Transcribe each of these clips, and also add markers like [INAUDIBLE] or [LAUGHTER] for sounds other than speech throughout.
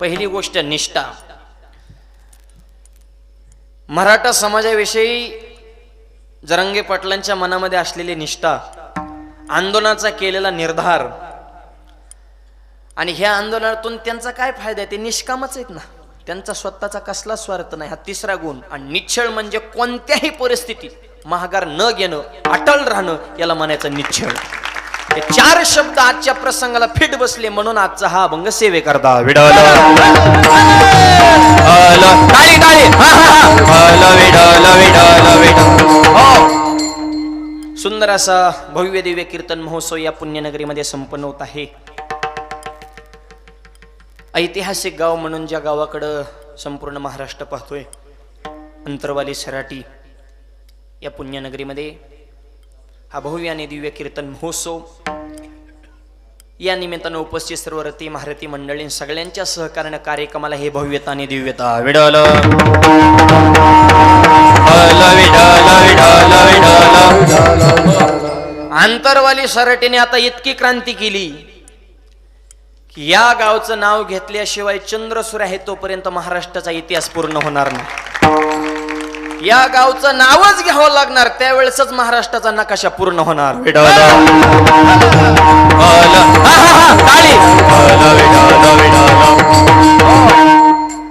पहिली गोष्ट निष्ठा. मराठा समाजाविषयी जरंगे पाटलांच्या मनामध्ये असलेली निष्ठा आंदोलनाचा केलेला निर्धार आणि ह्या आंदोलनातून त्यांचा काय फायदा आहे? ते निष्कामच आहेत ना. त्यांचा स्वतःचा कसला स्वार्थ नाही? हा तिसरा गुण. आणि निश्चळ म्हणजे कोणत्याही परिस्थितीत महागार न घेणं अटल राहणं याला म्हणायचं निश्चळ. हे चार शब्द आजच्या प्रसंगाला फिट बसले म्हणून आजचा हा अभंग सेवे करता सुंदर असा भव्य दिव्य कीर्तन महोत्सव या पुण्यनगरीमध्ये संपन्न होत आहे. ऐतिहासिक गाव म्हणून ज्या गावाकडं संपूर्ण महाराष्ट्र पाहतोय अंतरवाली सराटी या पुण्यनगरीमध्ये हा भव्य आणि दिव्य कीर्तन महोत्सव. या निमित्तानं उपस्थित सर्व रती महारथी मंडळी सगळ्यांच्या सहकार्यानं कार्यक्रमाला हे भव्यता आणि दिव्यता विडल आंतरवाली सरटीने आता इतकी क्रांती केली की या गावचं नाव घेतल्याशिवाय चंद्रसूर्य आहे तोपर्यंत महाराष्ट्राचा इतिहास पूर्ण होणार नाही. या गावचं नावच घ्यावं लागणार. त्यावेळेसच महाराष्ट्राचा नकाशा पूर्ण होणार.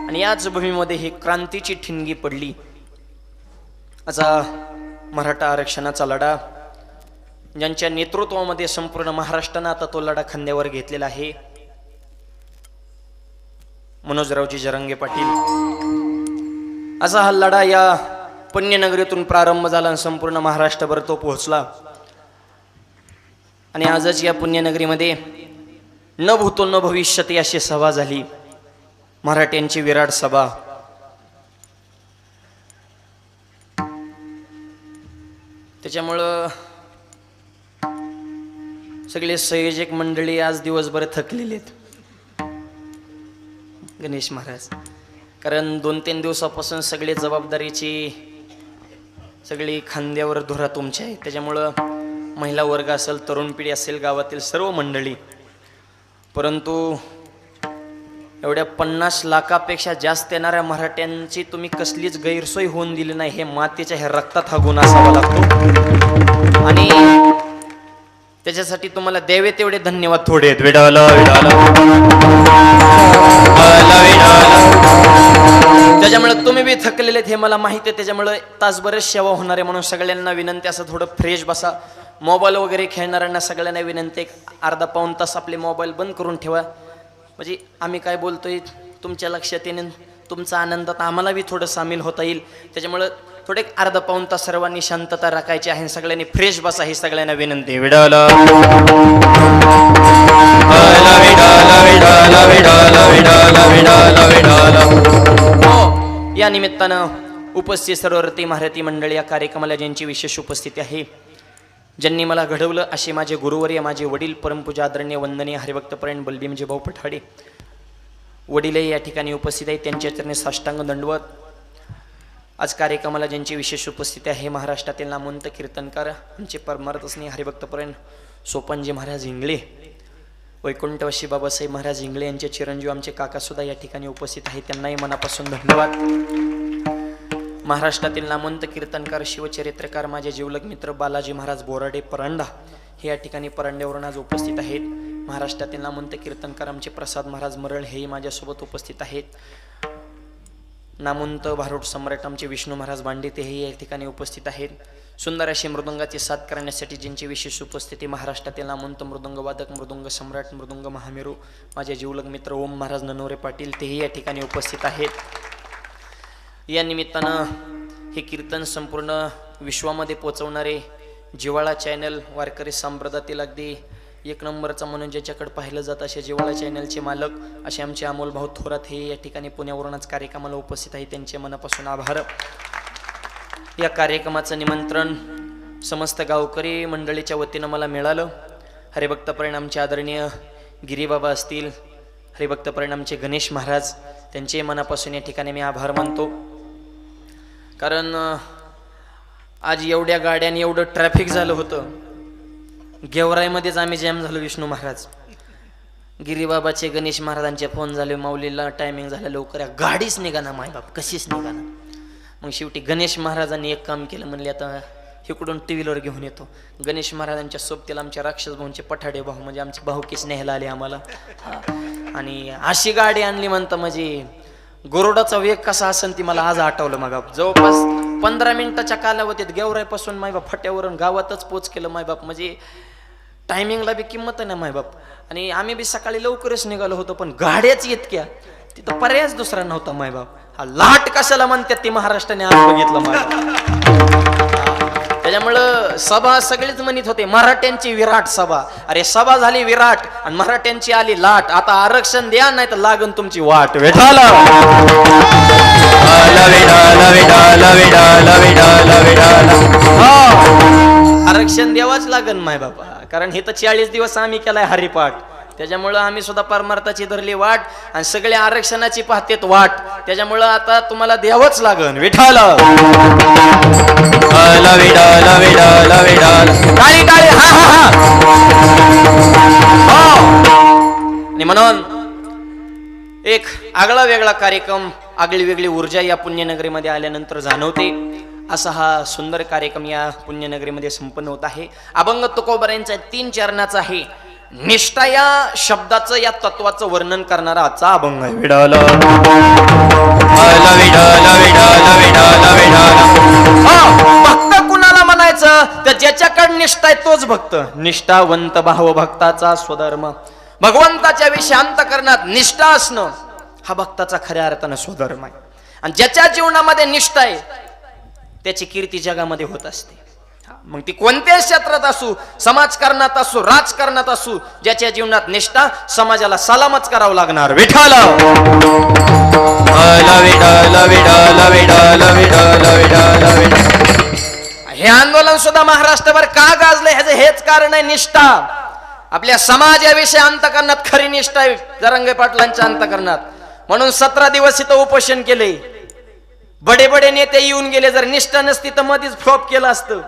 आणि याच भूमीमध्ये ही क्रांतीची ठिणगी पडली. असा मराठा आरक्षणाचा लढा ज्यांच्या नेतृत्वामध्ये संपूर्ण महाराष्ट्रानं आता तो लढा खांद्यावर घेतलेला आहे. मनोजरावजी जरंगे पाटील. असा हा लढा या पुण्यनगरीतून प्रारंभ झाला आणि संपूर्ण महाराष्ट्रभर तो पोहोचला. आणि आजच या पुण्यनगरीमध्ये न भूतो न भविष्यते अशी सभा झाली. मराठ्यांची विराट सभा. त्याच्यामुळं सगळे संयोजक मंडळी आज दिवसभर थकलेले आहेत. गणेश महाराज. कारण दोन तीन दिवसापासून सगळे जबाबदारीची सगळी खांद्यावर धुरा तुमच्या आहे त्याच्यामुळं महिला वर्ग असेल तरुण पिढी असेल गावातील सर्व मंडळी. परंतु एवढ्या पन्नास लाखापेक्षा जास्त येणाऱ्या मराठ्यांची तुम्ही कसलीच गैरसोय होऊन दिली नाही हे मातीच्या ह्या रक्तात हा गुण असावा लागतो. आणि त्याच्यासाठी तुम्हाला द्यावे तेवढे धन्यवाद थोडे आहेत. विडाल त्याच्यामुळे तुम्ही बी थकलेले आहेत हे मला माहिती आहे. त्याच्यामुळे तासभरच सेवा होणार आहे म्हणून सगळ्यांना विनंती असं थोडं फ्रेश बसा. मोबाईल वगैरे खेळणाऱ्यांना सगळ्यांना विनंती आहे, अर्धा पाऊण तास आपले मोबाईल बंद करून ठेवा. म्हणजे आम्ही काय बोलतोय तुमच्या लक्षात येणे तुमचा आनंदात आम्हाला बी थोडं सामील होता येईल. त्याच्यामुळं थोडे एक अर्धा पाऊण तास सर्वांनी शांतता राखायची आहे. सगळ्यांनी फ्रेश बसा ही सगळ्यांना विनंती. विडल. हो, या निमित्तानं उपस्थित सर्व महारती मंडळ मंडळी या कार्यक्रमाला ज्यांची विशेष उपस्थिती आहे ज्यांनी मला घडवलं असे माझे गुरुवर्य माझे वडील परमपूजा आदरणीय वंदनीय हरिभक्तपरायण म्हणजे भाऊ पठाडे वडीलही या ठिकाणी उपस्थित आहेत. त्यांच्या चरणी साष्टांग दंडवत आज कार्यक्रमाला ज्यांची विशेष उपस्थिती आहे महाराष्ट्रातील नामवंत कीर्तनकार आमचे परमार्थस्नेही हरिभक्तपर्यंत सोपनजी महाराज इंगळे वैकुंठवशी बाबासाहेब महाराज इंगळे यांचे चिरंजीव आमचे काकासुद्धा या ठिकाणी उपस्थित आहेत. त्यांनाही मनापासून धन्यवाद. महाराष्ट्रातील नामवंत कीर्तनकार शिवचरित्रकार माझे जीवलग मित्र बालाजी महाराज बोराडे परांडा हे या ठिकाणी परांड्यावरून आज उपस्थित आहेत. महाराष्ट्रातील नामवंत कीर्तनकार आमचे प्रसाद महाराज मरळ हेही माझ्यासोबत उपस्थित आहेत. नामुंत भारूड सम्राट आमचे विष्णू महाराज बांडे तेही या ठिकाणी उपस्थित आहेत. सुंदर अशी मृदुंगाची साथ करण्यासाठी ज्यांची विशेष उपस्थिती महाराष्ट्रातील नामवंत मृदुंगवादक मृदुंग सम्राट मृदुंग महामेरू माझे जीवलग मित्र ओम महाराज ननवरे पाटील तेही या ठिकाणी उपस्थित आहेत. या निमित्तानं हे कीर्तन संपूर्ण विश्वामध्ये पोचवणारे जिवाळा चॅनल वारकरी संप्रदायातील अगदी एक नंबरचा म्हणून ज्याच्याकडे पाहिलं जात असे जिवाळा चॅनलचे मालक असे आमचे अमोल भाऊ थोरात हे या ठिकाणी पुण्यावरूनच कार्यक्रमाला उपस्थित आहे त्यांचे मनापासून आभार. या कार्यक्रमाचं निमंत्रण समस्त गावकरी मंडळीच्या वतीनं मला मिळालं. हरिभक्त परिणामचे आदरणीय गिरीबाबा असतील हरिभक्त परिणामचे गणेश महाराज त्यांचे मनापासून या ठिकाणी मी आभार मानतो. कारण आज एवढ्या गाड्याने एवढं ट्रॅफिक झालं होतं. गेवराईमध्येच आम्ही जॅम झालो विष्णू महाराज. गिरीबाबाचे गणेश महाराजांचे फोन झाले माऊलीला टायमिंग झाला लवकर या गाडीच निघाना मायबाप कशीच निघाना. मग शेवटी गणेश महाराजांनी एक काम केलं म्हणले आता इकडून टी व्हीलर घेऊन येतो. गणेश महाराजांच्या सोबतीला आमच्या राक्षस भाऊंचे पठाडे भाऊ म्हणजे आमचे भाऊकीच न्यायला आले आम्हाला. आणि अशी गाडी आणली म्हणतं म्हणजे गोरोडाचा वेग कसा असेल ती मला आज आठवलं मग जवळपास पंधरा मिनिटाच्या कालावधीत गेवरायपासून मायबाप फट्यावरून गावातच पोच केलं मायबाप म्हणजे टायमिंगला बी किंमत नाही माय मायबाप आणि आम्ही बी सकाळी लवकरच निघालो होतो पण गाड्याच इतक्या. तिथं पर्यायच दुसरा नव्हता मायबाप हा लाट कशाला म्हणतात ती महाराष्ट्राने आज बघितलं मला त्याच्यामुळं सभा सगळेच म्हणत होते मराठ्यांची विराट सभा. अरे सभा झाली विराट आणि मराठ्यांची आली लाट. आता आरक्षण द्या नाही तर लागन तुमची वाट. वेठाला आरक्षण द्यावाच लागन माय बापा. कारण हे तर चाळीस दिवस आम्ही केलाय हरिपाठ. त्याच्यामुळं आम्ही सुद्धा परमार्थाची धरली वाट आणि सगळे आरक्षणाची पाहतेत वाट. त्याच्यामुळं आता तुम्हाला द्यावंच लागन विठाल हो. आणि म्हणून एक आगळा वेगळा कार्यक्रम आगळी वेगळी ऊर्जा या पुण्यनगरीमध्ये आल्यानंतर जाणवते. असा हा सुंदर कार्यक्रम या पुण्यनगरीमध्ये संपन्न होत आहे. अभंग तुकोबऱ्यांचा तीन चरणाचा आहे. निष्ठा या शब्दाचं या तत्वाचं वर्णन करणारा आजचा अभंग आहे. विडाल. भक्त कुणाला म्हणायचं? तर ज्याच्याकडे निष्ठा आहे तोच भक्त. निष्ठावंत भाव भक्ताचा स्वधर्म. भगवंताच्या विषयी अंतकरणात निष्ठा असणं हा भक्ताचा खऱ्या अर्थानं स्वधर्म आहे. आणि ज्याच्या जीवनामध्ये निष्ठा आहे त्याची कीर्ती जगामध्ये होत असते. मग ती कोणत्याही क्षेत्रात असू समाजकारणात असू राजकारणात असू ज्याच्या जीवनात निष्ठा समाजाला सलामच करावं लागणार. विठाल हे आंदोलन सुद्धा महाराष्ट्रभर का गाजलंय? ह्याचं हेच कारण आहे निष्ठा. आपल्या समाजाविषयी अंतकरणात खरी निष्ठा आहे जरंगे पाटलांच्या अंतकरणात. म्हणून सतरा दिवस इथं उपोषण केले बडे बडे नेते येऊन गेले जर निष्ठा नसती तर मध्येच फ्लॉप केलं असतं.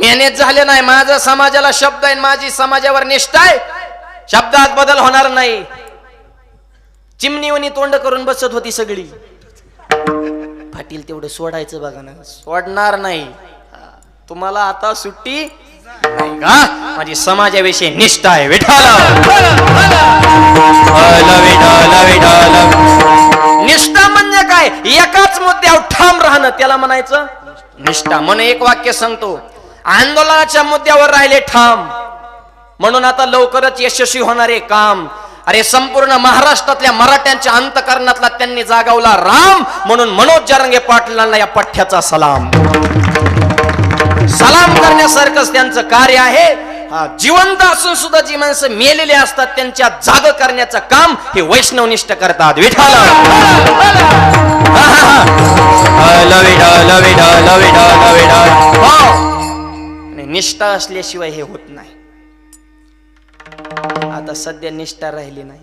मेहनत झाले नाही माझा समाजाला शब्द आहे माझी समाजावर निष्ठा आहे. शब्दात बदल होणार नाही. चिमणीवनी तोंड करून बसत होती सगळी. पाटील तेवढं सोडायचं बघा ना. सोडणार नाही. तुम्हाला आता सुट्टी नाही का? माझी समाजाविषयी निष्ठा आहे. विठाला त्याला म्हणायचं निष्ठा. म्हणून एक वाक्य सांगतो. आंदोलनाच्या मुद्द्यावर राहिले ठाम. म्हणून आता लवकरच यशस्वी होणारे काम. अरे संपूर्ण महाराष्ट्रातल्या मराठ्यांच्या अंतकरणातला त्यांनी जागावला राम म्हणून मनोज जरंगे पाटलांना या पठ्याचा सलाम. सलाम करण्यासारखंच त्यांचं कार्य आहे. हा, जिवंत असून सुद्धा जी माणसं मेलेली असतात त्यांच्या जाग करण्याचं काम हे वैष्णवनिष्ठ करतात. विठाला हो. निष्ठा असल्याशिवाय हे होत नाही. आता सध्या निष्ठा राहिली नाही.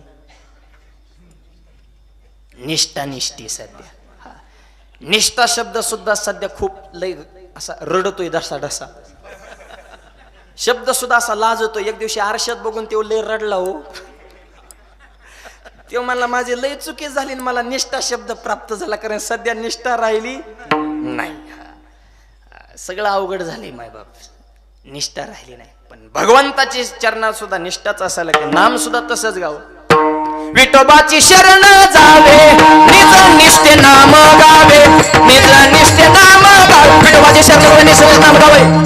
निष्ठा निष्ठी सध्या. हा. निष्ठा शब्द सुद्धा सध्या खूप लय असा रडतोय डसा डसा शब्द सुद्धा असा लाजतो. एक दिवशी आरशात बघून तो लय रडला हो. तो म्हणला माझी लय चुकी झाली मला निष्ठा शब्द प्राप्त झाला कारण सध्या निष्ठा राहिली नाही. सगळं अवघड झाले मायबाप निष्ठा राहिली नाही. पण भगवंताची चरणात सुद्धा निष्ठाच असायला की नाम सुद्धा तसंच गाव. विठोबाची शरण जावे निज निष्ठे नाम गावे निज निष्ठे नाम गावे. विठोबाची शरण म्हणजे निज नाम गावे.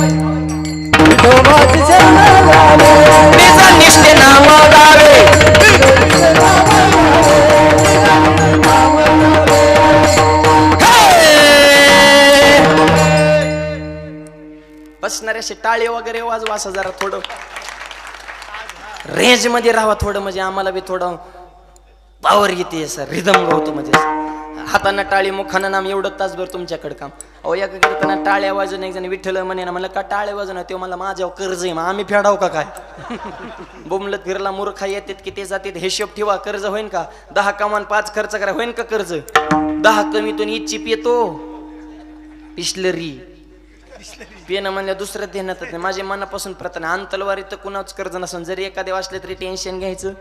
बसणारे असे टाळे वगैरे वाजवा असं जरा थोडं. रेंजमध्ये राहा थोडं म्हणजे आम्हाला बी थोडं पावर येते असं रिदम होतो म्हणजे. हातानं टाळी मुखानं नाम एवढं तासभर तुमच्याकडे काम. अहो या करताना टाळ्या वाजून एक जण विठ्ठल म्हणे ना म्हणलं का टाळ्या वाजून ते मला माझ्यावर कर्ज आहे मग आम्ही फेडाव का काय? [LAUGHS] बोमलत फिरला मूर्खा येतात की ते जातात हिशोब ठेवा कर्ज होईन का? दहा कमान पाच खर्च करा होईन का कर्ज? दहा कमीतून इच्छिप येतो. पिशलरी. [LAUGHS] पेन म्हणल्या दुसरं देण्यात येते माझे मनापासून प्रार्थना आण तलवारी तर कुणाच कर्ज नसून. जरी एखादे वाचले तरी टेन्शन घ्यायचं.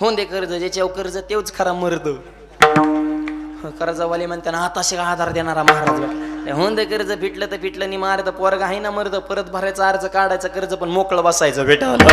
होऊन दे कर्ज ज्याच्यावर कर्ज तेवच खरा मरद. कर्जवाले म्हणताना हाताशी आधार देणारा महाराज होऊन दे कर्ज फिटलं तर फिटलं नि मारत पोरग आहे ना मरद. परत भरायचा अर्ज काढायचा कर्ज पण मोकळं बसायचं भेटायला